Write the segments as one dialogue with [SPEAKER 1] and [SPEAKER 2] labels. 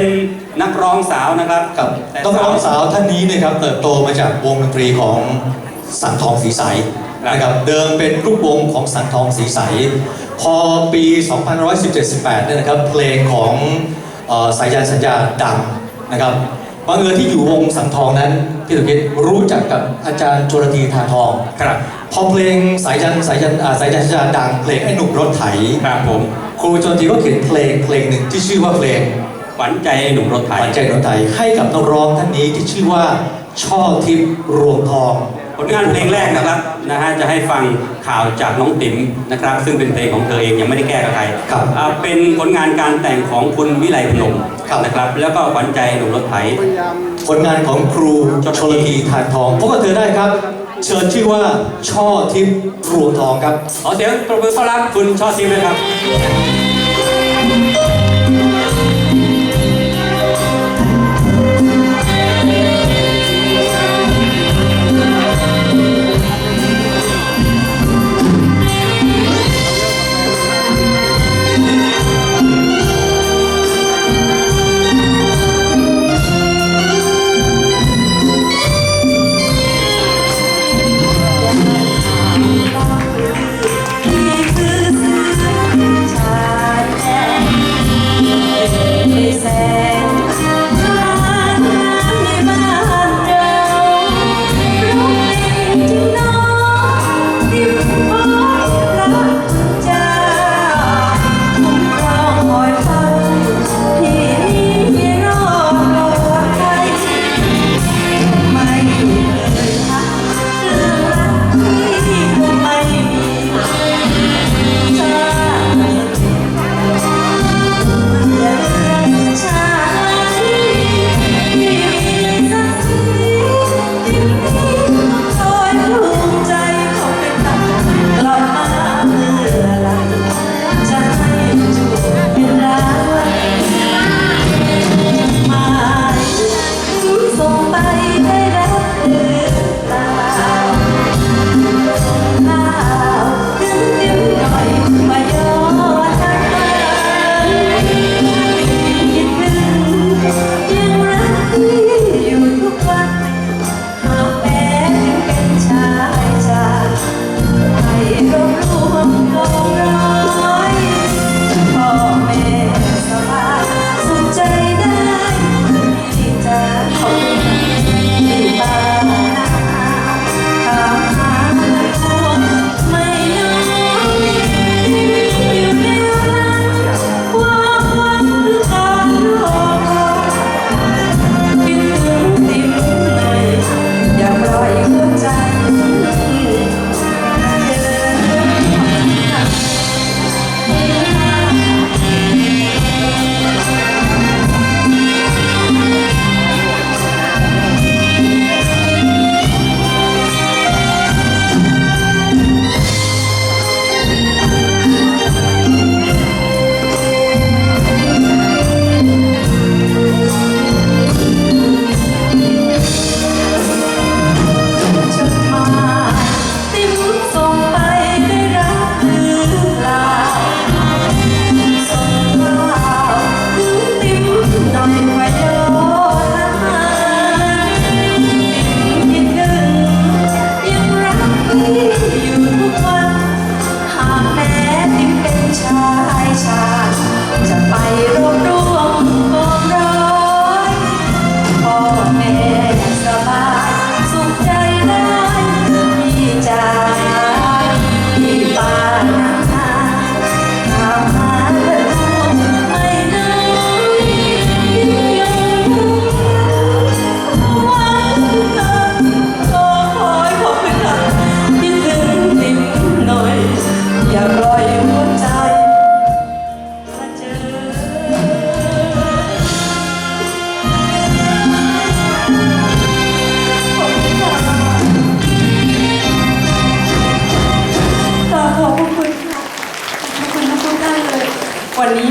[SPEAKER 1] เป็นนักร้องสาวนะครับ
[SPEAKER 2] กับ
[SPEAKER 1] แต่
[SPEAKER 2] ต้องร้องสาวท่านนี้นะครับเติบโตมาจากวงดนตรีของสังทองสีใสนะครับเดิมเป็นลูกวงของสังทองสีใส พอปี2517-18เนี่ยนะครับเพลงของเอ่อสายันสัญญาดังนะครับบังเอิญที่อยู่วงสังทองนั้นพี่ตุกิจรู้จักกับอาจารย์จุลธีทาทอง
[SPEAKER 1] ครับ
[SPEAKER 2] พอเพลงสายยันสายยันอ่าสายยันสัญญาดังเพลงไอ้หนุ่มรถไถ
[SPEAKER 1] ครับผม
[SPEAKER 2] ครูจุลธีก็เขียนเพลงเพลงหนึ่งที่ชื่อว่าเพลง
[SPEAKER 1] ขวัญใจหนุ่มรถไถ
[SPEAKER 2] ขวัญใจดนตรีให้กับนักร้องท่านนี้ที่ชื่อว่าช่อทิพย์รวงทอง
[SPEAKER 1] ผลงานเพลงแรกนะครับนะฮะจะให้ฟังข่าวจากน้องติ๋มนะครับ ซึ่งเป็นเพลงของเธอเองยังไม่ได้แก้กับใคร
[SPEAKER 2] ครับ
[SPEAKER 1] อ่าเป็นผลงานการแต่งของคุณวิไลพนม
[SPEAKER 2] ครับ
[SPEAKER 1] นะครับ แล้วก็ขวัญใจหนุ่มรถไถ
[SPEAKER 2] ผลงานของครูชลธีทานทองพบกับเธอได้ครับ เชิญชื่อว่าช่อทิพย์รวงทองครับ
[SPEAKER 1] ขอเสียงปรบมือต้อนรับคุณช่อทิพย์นะครับ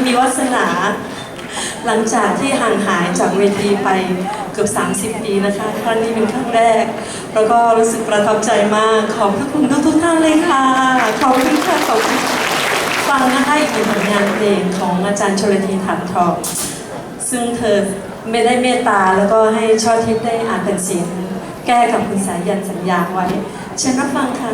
[SPEAKER 3] มีวาสนา หลังจากที่ห่างหายจากเวทีไปเกือบ 30 ปีนะคะ ครั้งนี้เป็นครั้งแรก แล้วก็รู้สึกประทับใจมาก ขอบพระคุณทุกทุกท่านเลยค่ะ ขอบคุณค่ะขอบคุณฟังนะคะอีกหนึ่งผลงานเพลงของอาจารย์ชลธีฐานทอง
[SPEAKER 1] ซึ่งเธอไม่ได้เมตตาแล้วก็ให้ช่อทิพย์ได้อ่านเป็นเสียงแก้กับคุณสายันสัญญาไว้เชิญรับฟังค่ะ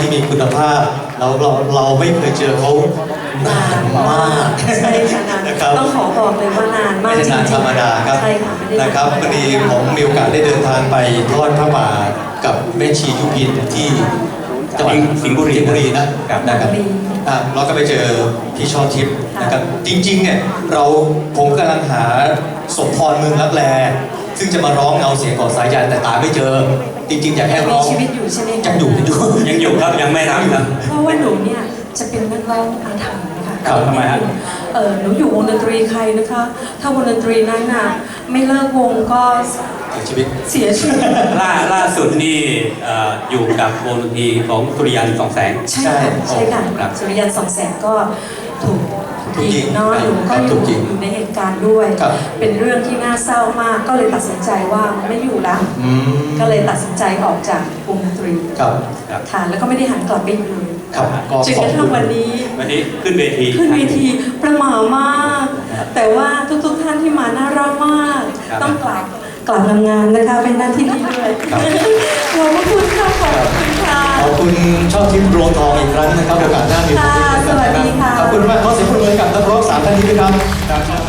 [SPEAKER 1] ที่มีคุณ
[SPEAKER 2] ภาพ เราเราเราไม่เคยเจอเขานานมาก
[SPEAKER 1] ใช่ค่ะนาน
[SPEAKER 2] นะครับ
[SPEAKER 1] ต้องขอบอกเลยว่านานมาก
[SPEAKER 2] ไม่ใช่นาน
[SPEAKER 1] จ
[SPEAKER 2] ธ
[SPEAKER 1] ริ
[SPEAKER 2] รง
[SPEAKER 1] ๆ
[SPEAKER 2] รมดาครับ
[SPEAKER 1] ใช่ค่ะไม่ได้
[SPEAKER 2] นะครับพอดีผมมีโอกาสได้เดินทางไปทอดพระป่ากับแม่ชียุพินที่จังหวัด
[SPEAKER 4] สิงห์บุรี
[SPEAKER 2] สิงห์บุรีนะครับนะครับอะเราก็ไปเจอพี่ช่อทิพย์นะครับจริงๆเนี่ยเราผมกำลังหาสมพรเมืองลับแลซึ่งจะมาร้องเงาเสียงของสายยันแต่ตามไม่เจอ จริงๆอยากให้
[SPEAKER 1] มี
[SPEAKER 2] ร้อง
[SPEAKER 1] ชีวิตอยู่ใช่ไหมคะ
[SPEAKER 2] ยังอยู่ยังอยู่
[SPEAKER 4] ยังอยู่ครับยังไม่รับครับ
[SPEAKER 1] เพราะว่าหนูเนี่ยจะเป็นนักร้องอาถรรพ์ค่ะ
[SPEAKER 4] ครับทำไมฮะ
[SPEAKER 1] เออหนูอยู่วงดนตรีใครนะคะ ถ้าวงดนตรีนั้นน่ะไม่เลิกวงก็
[SPEAKER 2] ถึงชีวิต
[SPEAKER 1] เสียชีวิต
[SPEAKER 4] ล่าล่าสุดนี่เอ่ออยู่กับวงดนตรีของสุริยันสองแสง
[SPEAKER 1] ใช่ค่ะใช่ค่ะ
[SPEAKER 4] ครับ
[SPEAKER 1] สุริยันสองแสงก็ถูก
[SPEAKER 2] ถูกยิง
[SPEAKER 1] เนาะหนูก็
[SPEAKER 2] ครับ
[SPEAKER 1] อ
[SPEAKER 2] ถู
[SPEAKER 1] ยู่
[SPEAKER 2] กยิง
[SPEAKER 1] อยู่ในเหตุการณ์ด้วย
[SPEAKER 2] ครับ
[SPEAKER 1] เป็นเรื่องที่น่าเศร้ามากก็เลยตัดสินใจว่าไม่อยู่ละ
[SPEAKER 2] อืม
[SPEAKER 1] ก็เลยตัดสินใจออกจากวงดนตรี
[SPEAKER 2] ครับ
[SPEAKER 4] ครับ
[SPEAKER 1] ค่ะแล้วก็ไม่ได้หันกลับไปอีกเลย
[SPEAKER 2] ครับก็
[SPEAKER 1] จน
[SPEAKER 2] ข
[SPEAKER 1] ก
[SPEAKER 2] อบ
[SPEAKER 1] ระ
[SPEAKER 2] คุ
[SPEAKER 1] ทั่ง
[SPEAKER 2] ณ
[SPEAKER 1] วันนี้
[SPEAKER 4] วันนี้ขึ้นเวที
[SPEAKER 1] ขึ้นเวทีประหม่ามาก แต่ว่าทุกๆท่านที่มาน่ารักมาก
[SPEAKER 4] ครับ
[SPEAKER 1] ต้องกราบ ก่อนทำงานนะคะเป็นหน้าที่ดีด้วยขอบคุณค่ะขอบคุณค่ะ
[SPEAKER 2] ขอบคุณชอบทิพย์โรทองอีกครั้งนะครับโอกาสหน้ามีโอกาสวัสดี
[SPEAKER 1] ค่ะ
[SPEAKER 2] ขอบคุณมากขอเสียงปรบมือกับนั
[SPEAKER 1] กร้องสามท่า
[SPEAKER 2] นนี้ด้วย
[SPEAKER 1] ครับ